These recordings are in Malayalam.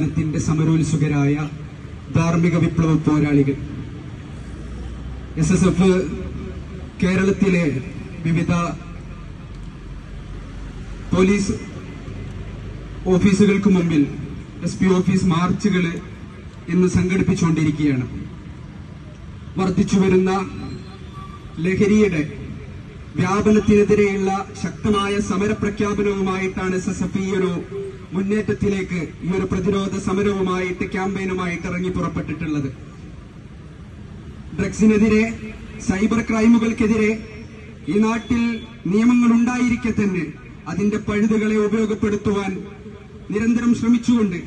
ത്തിന്റെ സമരോത്സുകരായ ധാർമ്മിക വിപ്ലവ പോരാളികൾ. എസ് എസ് എഫ് കേരളത്തിലെ വിവിധ പോലീസ് ഓഫീസുകൾക്ക് മുമ്പിൽ എസ് പി ഓഫീസ് മാർച്ചുകൾ ഇന്ന് സംഘടിപ്പിച്ചുകൊണ്ടിരിക്കുകയാണ്. വർദ്ധിച്ചു വരുന്ന ലഹരിയുടെ വ്യാപനത്തിനെതിരെയുള്ള ശക്തമായ സമരപ്രഖ്യാപനവുമായിട്ടാണ് എസ് എസ് എഫ് ഈ ഒരു മുന്നേറ്റത്തിലേക്ക് ഈ ഒരു പ്രതിരോധ സമരവുമായിട്ട് ക്യാമ്പയിനുമായിട്ട് ഇറങ്ങി പുറപ്പെട്ടിട്ടുള്ളത്. ഡ്രഗ്സിനെതിരെ സൈബർ ക്രൈമുകൾക്കെതിരെ ഈ നാട്ടിൽ നിയമങ്ങൾ ഉണ്ടായിരിക്കെ തന്നെ അതിന്റെ പഴുതുകളെ ഉപയോഗപ്പെടുത്തുവാൻ നിരന്തരം ശ്രമിച്ചുകൊണ്ട്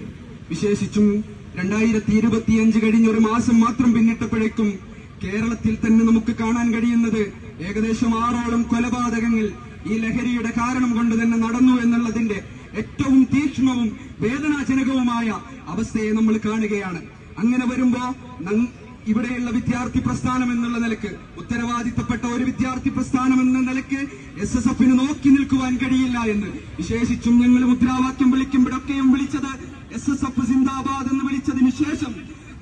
വിശേഷിച്ചും രണ്ടായിരത്തി ഇരുപത്തിയഞ്ച് കഴിഞ്ഞ ഒരു മാസം മാത്രം പിന്നിട്ടപ്പോഴേക്കും കേരളത്തിൽ തന്നെ നമുക്ക് കാണാൻ കഴിയുന്നത് ഏകദേശം ആറോളം കൊലപാതകങ്ങൾ ഈ ലഹരിയുടെ കാരണം കൊണ്ട് തന്നെ നടന്നു എന്നുള്ളതിന്റെ ഏറ്റവും തീക്ഷ്ണവും വേദനാജനകവുമായ അവസ്ഥയെ നമ്മൾ കാണുകയാണ്. അങ്ങനെ വരുമ്പോ ഇവിടെയുള്ള വിദ്യാർത്ഥി പ്രസ്ഥാനം എന്നുള്ള നിലയ്ക്ക് ഉത്തരവാദിത്തപ്പെട്ട ഒരു വിദ്യാർത്ഥി പ്രസ്ഥാനം എന്ന നിലയ്ക്ക് എസ് എസ് എഫിന് നോക്കി നിൽക്കുവാൻ കഴിയില്ല എന്ന് വിശേഷിച്ചും ഞങ്ങൾ മുദ്രാവാക്യം വിളിക്കുമ്പോഴൊക്കെയും വിളിച്ചത് എസ് എസ് എഫ് സിന്ദാബാദ് എന്ന് വിളിച്ചതിന് ശേഷം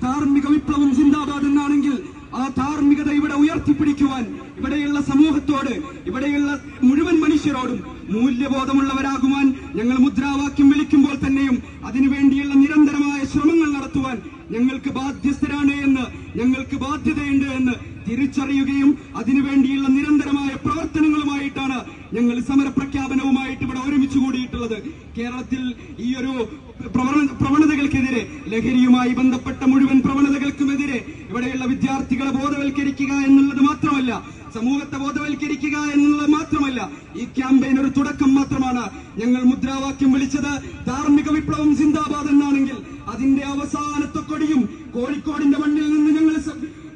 ധാർമ്മിക വിപ്ലവം സിന്ദാബാദ് എന്നാണെങ്കിൽ ആ ധാർമ്മികത ഇവിടെ ഉയർത്തിപ്പിടിക്കുവാൻ ഇവിടെയുള്ള സമൂഹത്തോട് ഇവിടെയുള്ള മുഴുവൻ മനുഷ്യരോടും മൂല്യബോധമുള്ളവരാകുവാൻ ഞങ്ങൾ മുദ്രാവാക്യം വിളിക്കുമ്പോൾ തന്നെയും അതിനുവേണ്ടിയുള്ള നിരന്തരമായ ശ്രമങ്ങൾ നടത്തുവാൻ ഞങ്ങൾക്ക് ബാധ്യസ്ഥരാണ് എന്ന് ഞങ്ങൾക്ക് ബാധ്യതയുണ്ട് എന്ന് തിരിച്ചറിയുകയും അതിനുവേണ്ടിയുള്ള നിരന്തരമായ പ്രവർത്തനങ്ങളുമായിട്ടാണ് ഞങ്ങൾ സമരപ്രഖ്യാപനവുമായിട്ട് ഇവിടെ ഒരുമിച്ച് കൂടിയിട്ടുള്ളത്. കേരളത്തിൽ ഈ ഒരു പ്രവണ- പ്രവണതകൾക്കെതിരെ ലഹരിയുമായി ബന്ധപ്പെട്ട മുഴുവൻ പ്രവണതകൾക്കുമെതിരെ ഇവിടെയുള്ള വിദ്യാർത്ഥികളെ ബോധവൽക്കരിക്കുക എന്നുള്ളത് മാത്രമല്ല സമൂഹത്തെ ബോധവൽക്കരിക്കുക എന്നുള്ളത് മാത്രമല്ല ഈ ക്യാമ്പയിൻ ഒരു തുടക്കം മാത്രമാണ്. ഞങ്ങൾ മുദ്രാവാക്യം വിളിച്ചത് ധാർമ്മിക വിപ്ലവം സിന്ദാബാദ് എന്നാണെങ്കിൽ അതിന്റെ അവസാനത്തെ കൊടിയും കോഴിക്കോടിന്റെ മണ്ണിൽ നിന്ന് ഞങ്ങൾ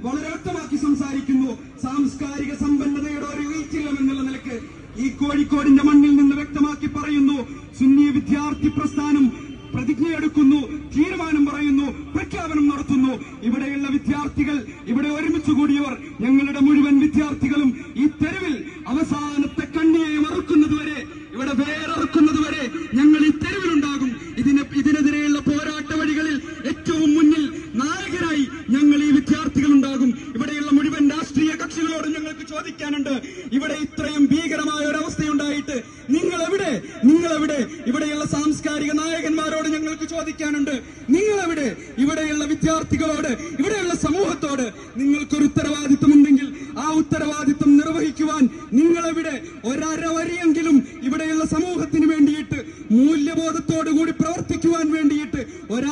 വളരെ വ്യക്തമാക്കി സംസാരിക്കുന്നു. സാംസ്കാരിക സമ്പന്നതയുടെ ഒരു വീഴ്ചയിലും എന്നുള്ള നിലയ്ക്ക് ഈ കോഴിക്കോടിന്റെ മണ്ണിൽ നിന്ന് വ്യക്തമാക്കി പറയുന്നു സുന്നി വിദ്യാർത്ഥി പ്രസ്ഥാനം പ്രതിജ്ഞയെടുക്കുന്നു തീരുമാനം പറയുന്നു പ്രഖ്യാപനം നടത്തുന്നു ഇവിടെയുള്ള വിദ്യാർത്ഥികൾ ഇവിടെ ഒരുമിച്ച് കൂടിയവർ ഞങ്ങളുടെ മുഴുവൻ വിദ്യാർത്ഥികളും ഈ തെരുവിൽ അവസാനത്തെ കണ്ണിയെ മറുക്കുന്നതുവരെ ഇവിടെ വേററുക്കുന്നതുവരെ ഞങ്ങൾ ഈ തെരുവിലുണ്ടാകും ഇതിന് ഇതിനെതിരെയുള്ള പോരാട്ട വഴികളിൽ ഏറ്റവും മുന്നിൽ നായകരായി ഞങ്ങൾ ഈ വിദ്യാർത്ഥികൾ ഉണ്ടാകും ഇവിടെയുള്ള മുഴുവൻ രാഷ്ട്രീയ കക്ഷികളോടും ഞങ്ങൾക്ക് ചോദിക്കാനുണ്ട്. ഇവിടെ ഇത്രയും ഭീകരമായ ഒരു അവസ്ഥയുണ്ടായിട്ട് നിങ്ങൾ എവിടെ നിങ്ങൾ എവിടെ ഇവിടെയുള്ള സാംസ്കാരിക നായകന്മാരോട് ഞങ്ങൾക്ക് ചോദിക്കാനുണ്ട്. നിങ്ങൾ എവിടെ ഇവിടെയുള്ള വിദ്യാർത്ഥികളോട് ഇവിടെയുള്ള സമൂഹത്തോട് നിങ്ങൾക്കൊരു ഉത്തരവാദിത്വമുണ്ടെങ്കിൽ ആ ഉത്തരവാദിത്വം നിർവഹിക്കുവാൻ നിങ്ങളെവിടെ? ഒരരവരിയെങ്കിലും ഇവിടെയുള്ള സമൂഹത്തിന് വേണ്ടിയിട്ട് മൂല്യബോധത്തോടു കൂടി പ്രവർത്തിക്കുവാൻ വേണ്ടിയിട്ട്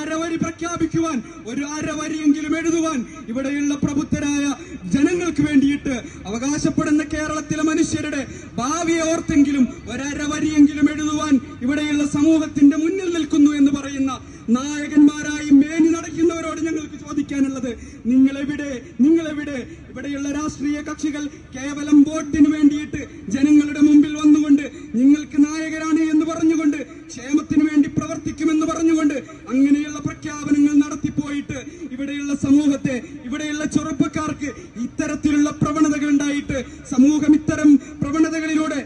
ഒരരവരി പ്രഖ്യാപിക്കുവാൻ ഒരു അരവരിയെങ്കിലും എഴുതുവാൻ ഇവിടെയുള്ള പ്രബുദ്ധരായ ജനങ്ങൾക്ക് വേണ്ടിയിട്ട് അവകാശപ്പെടുന്ന കേരളത്തിലെ മനുഷ്യരുടെ ഭാവിയെ ഓർത്തെങ്കിലും ഒരരവരിയെങ്കിലും എഴുതുവാൻ ഇവിടെയുള്ള സമൂഹത്തിന്റെ മുന്നിൽ നിൽക്കുന്നു എന്ന് പറയുന്ന നായകന്മാരായി മേനി നടക്കുന്നവരോട് ഞങ്ങൾക്ക് ചോദിക്കാനുള്ളത് നിങ്ങളെവിടെ നിങ്ങളെവിടെ? ഇവിടെയുള്ള രാഷ്ട്രീയ കക്ഷികൾ കേവലം വോട്ടിന് വേണ്ടിയിട്ട് ജനങ്ങളുടെ മുമ്പിൽ വന്നുകൊണ്ട് നിങ്ങൾക്ക് നായകരാണ് എന്ന് പറഞ്ഞുകൊണ്ട് ക്ഷേമത്തിന് വേണ്ടി പ്രവർത്തിക്കുമെന്ന് പറഞ്ഞുകൊണ്ട് അങ്ങനെ നടത്തിപ്പോയിട്ട് ഇവിടെയുള്ള സമൂഹത്തെ ഇവിടെയുള്ള ചെറുപ്പക്കാർക്ക് ഇത്തരത്തിലുള്ള പ്രവണതകൾ ഉണ്ടായിട്ട് സമൂഹം ഇത്തരം പ്രവണതകളിലൂടെ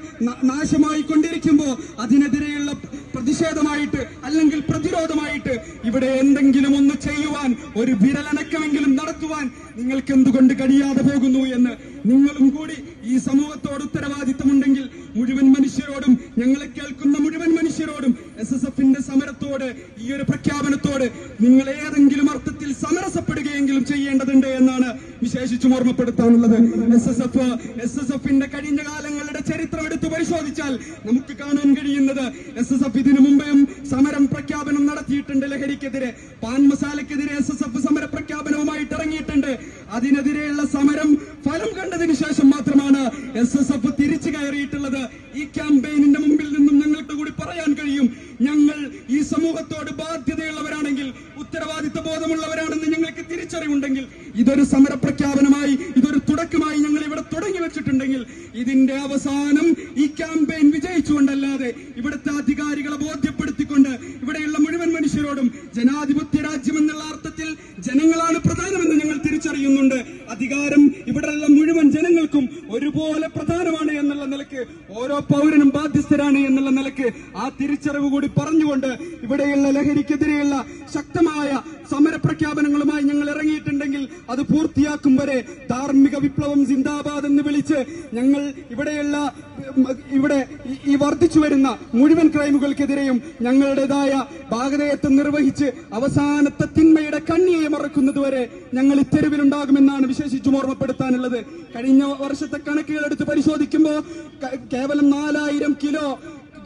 നാശമായി കൊണ്ടിരിക്കുമ്പോൾ അതിനെതിരെയുള്ള പ്രതിഷേധമായിട്ട് അല്ലെങ്കിൽ പ്രതിരോധമായിട്ട് ഇവിടെ എന്തെങ്കിലും ഒന്ന് ചെയ്യുവാൻ ഒരു വിരലണക്കമെങ്കിലും നടത്തുവാൻ നിങ്ങൾക്ക് എന്തുകൊണ്ട് കഴിയാതെ പോകുന്നു എന്ന് നിങ്ങളും കൂടി ഈ സമൂഹത്തോട് ഉത്തരവാദിത്തമുണ്ടെങ്കിൽ മുഴുവൻ മനുഷ്യരോടും ഞങ്ങളെ കേൾക്കുന്ന മുഴുവൻ മനുഷ്യരോടും എസ് എസ് എഫിന്റെ സമരത്തോട് ഈ ഒരു പ്രഖ്യാപനത്തോട് നിങ്ങൾ ഏതെങ്കിലും അർത്ഥത്തിൽ സമരസപ്പെടുകയെങ്കിലും ചെയ്യേണ്ടതുണ്ട് എന്നാണ് വിശേഷിച്ചും ഓർമ്മപ്പെടുത്താനുള്ളത്. S S F S S എഫിന്റെ കഴിഞ്ഞ കാലങ്ങളുടെ ചരിത്രം എടുത്തു പരിശോധിച്ചാൽ നമുക്ക് കാണാൻ കഴിയുന്നത് എസ് എസ് എഫ് ഇതിനു മുമ്പേയും സമരം പ്രഖ്യാപനം നടത്തിയിട്ടുണ്ട് ലഹരിക്കെതിരെ. പാൻ മസാലക്കെതിരെ എസ് എസ് എഫ് സമര പ്രഖ്യാപനവുമായിട്ട് ഇറങ്ങിയിട്ടുണ്ട്. അതിനെതിരെയുള്ള സമരം ഫലം കണ്ടതിന് ശേഷം മാത്രമാണ് എസ് എസ് എഫ് തിരിച്ചു കയറിയിട്ടുള്ളത്. ഈ ക്യാമ്പയിനിന്റെ മുമ്പിൽ നിന്നും ഞങ്ങൾക്ക് കൂടി പറയാൻ കഴിയും ഞങ്ങൾ ഈ സമൂഹത്തോട് ഉത്തരവാദിത്ത ബോധമുള്ളവരാണെന്ന് ഞങ്ങൾക്ക് തിരിച്ചറിവുണ്ടെങ്കിൽ ഇതൊരു സമരപ്രഖ്യാപനമായി ഇതൊരു തുടക്കമായി ഞങ്ങൾ ഇവിടെ തുടങ്ങി വെച്ചിട്ടുണ്ടെങ്കിൽ ഇതിന്റെ അവസാനം ഈ ക്യാമ്പയിൻ വിജയിച്ചുകൊണ്ടല്ലാതെ ഇവിടുത്തെ അധികാരികളെ ബോധ്യപ്പെടുത്തിക്കൊണ്ട് ഇവിടെയുള്ള മുഴുവൻ മനുഷ്യരോടും ജനാധിപത്യ രാജ്യം എന്നുള്ള അർത്ഥത്തിൽ ജനങ്ങളാണ് പ്രധാനമെന്ന് ഞങ്ങൾ തിരിച്ചറിയുന്നുണ്ട്. അധികാരം ഇവിടെയുള്ള മുഴുവൻ ജനങ്ങൾക്കും ഒരുപോലെ പ്രധാനമാണ് എന്നുള്ള നിലയ്ക്ക് ഓരോ പൗരനും നിലയ്ക്ക് ആ തിരിച്ചറിവ് കൂടി പറഞ്ഞുകൊണ്ട് ഇവിടെയുള്ള ലഹരിക്കെതിരെയുള്ള ശക്തമായ സമര പ്രഖ്യാപനങ്ങളുമായി ഞങ്ങൾ ഇറങ്ങിയിട്ടുണ്ടെങ്കിൽ അത് പൂർത്തിയാക്കും വരെ ധാർമ്മിക വിപ്ലവം സിന്ദാബാദ് എന്ന് വിളിച്ച് ഞങ്ങൾ ഇവിടെയുള്ള ഇവിടെ ഈ വർദ്ധിച്ചു വരുന്ന മുഴുവൻ ക്രൈമുകൾക്കെതിരെയും ഞങ്ങളുടേതായ ഭാഗതയത്വം നിർവഹിച്ച് അവസാനത്തെ തിന്മയുടെ കണ്ണിയെ മറക്കുന്നതുവരെ ഞങ്ങൾ ഇത്തെരുവിലുണ്ടാകുമെന്നാണ് വിശേഷിച്ചും ഓർമ്മപ്പെടുത്താനുള്ളത്. കഴിഞ്ഞ വർഷത്തെ കണക്കുകൾ എടുത്ത് പരിശോധിക്കുമ്പോൾ കേവലം നാലായിരം കിലോ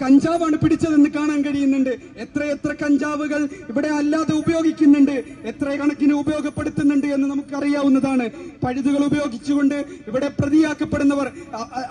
കഞ്ചാവാണ് പിടിച്ചതെന്ന് കാണാൻ കഴിയുന്നുണ്ട്. എത്ര കഞ്ചാവുകൾ ഇവിടെ അല്ലാതെ ഉപയോഗിക്കുന്നുണ്ട്. എത്ര കണക്കിന് ഉപയോഗപ്പെടുത്തുന്നുണ്ട് എന്ന് നമുക്കറിയാവുന്നതാണ്. പഴുതുകൾ ഉപയോഗിച്ചുകൊണ്ട് ഇവിടെ പ്രതിയാക്കപ്പെടുന്നവർ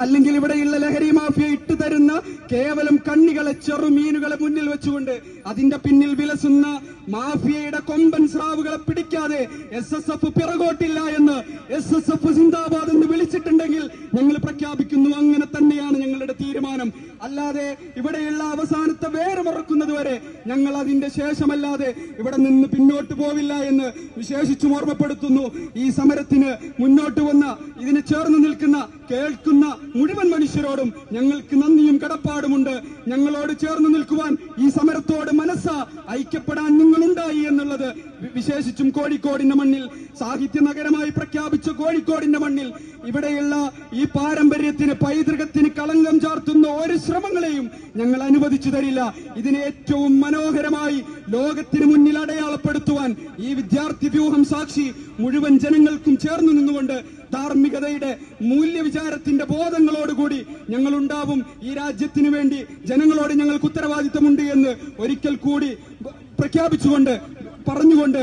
അല്ലെങ്കിൽ ഇവിടെയുള്ള ലഹരി മാഫിയ ഇട്ടു തരുന്ന കേവലം കണ്ണികളെ ചെറു മീനുകളെ മുന്നിൽ വെച്ചുകൊണ്ട് അതിന്റെ പിന്നിൽ വിലസുന്ന മാഫിയയുടെ കൊമ്പൻ സ്രാവുകളെ പിടിക്കാതെ എസ് എസ് എഫ് പിറകോട്ടില്ല എന്ന് എസ് എസ് എഫ് സിന്ദാബാദ് എന്ന് വിളിച്ചിട്ടുണ്ടെങ്കിൽ ഞങ്ങൾ പ്രഖ്യാപിക്കുന്നു. അങ്ങനെ തന്നെയാണ് ഞങ്ങളുടെ തീരുമാനം. അല്ലാതെ ഇവിടെയുള്ള അവസാനത്തെ വേര് മറക്കുന്നത് വരെ ഞങ്ങൾ അതിന്റെ ശേഷമല്ലാതെ ഇവിടെ നിന്ന് പിന്നോട്ട് പോവില്ല എന്ന് വിശേഷിച്ചും ഓർമ്മപ്പെടുത്തുന്നു. ഈ സമരത്തിന് മുന്നോട്ട് വന്ന ഇതിന് ചേർന്ന് നിൽക്കുന്ന കേൾക്കുന്ന മുഴുവൻ മനുഷ്യരോടും ഞങ്ങൾക്ക് നന്ദിയും കടപ്പാടുമുണ്ട്. ഞങ്ങളോട് ചേർന്ന് നിൽക്കുവാൻ ഈ സമരത്തോട് മനസ്സ ഐക്യപ്പെടാൻ നിങ്ങളുണ്ടായി എന്നുള്ളത് വിശേഷിച്ചും കോഴിക്കോടിന്റെ മണ്ണിൽ സാഹിത്യ നഗരമായി പ്രഖ്യാപിച്ച കോഴിക്കോടിന്റെ മണ്ണിൽ ഇവിടെയുള്ള ഈ പാരമ്പര്യത്തിന് പൈതൃകത്തിന് കളങ്കം ചാർത്തുന്ന ഒരു ശ്രമങ്ങളെയും ഞങ്ങൾ അനുവദിച്ചു തരില്ല. ഇതിനെ ഏറ്റവും മനോഹരമായി ലോകത്തിന് മുന്നിൽ അടയാളപ്പെടുത്തുവാൻ ഈ വിദ്യാർത്ഥി വ്യൂഹം സാക്ഷി മുഴുവൻ ജനങ്ങൾക്കും ചേർന്നു നിന്നുകൊണ്ട് ധാർമ്മികതയുടെ മൂല്യവിചാരത്തിന്റെ ബോധങ്ങളോടുകൂടി ഞങ്ങൾ ഉണ്ടാവും ഈ രാജ്യത്തിനു വേണ്ടി ജനങ്ങളോട് ഞങ്ങൾക്ക് ഉത്തരവാദിത്തമുണ്ട് എന്ന് ഒരിക്കൽ കൂടി പ്രഖ്യാപിച്ചുകൊണ്ട് പറഞ്ഞുകൊണ്ട്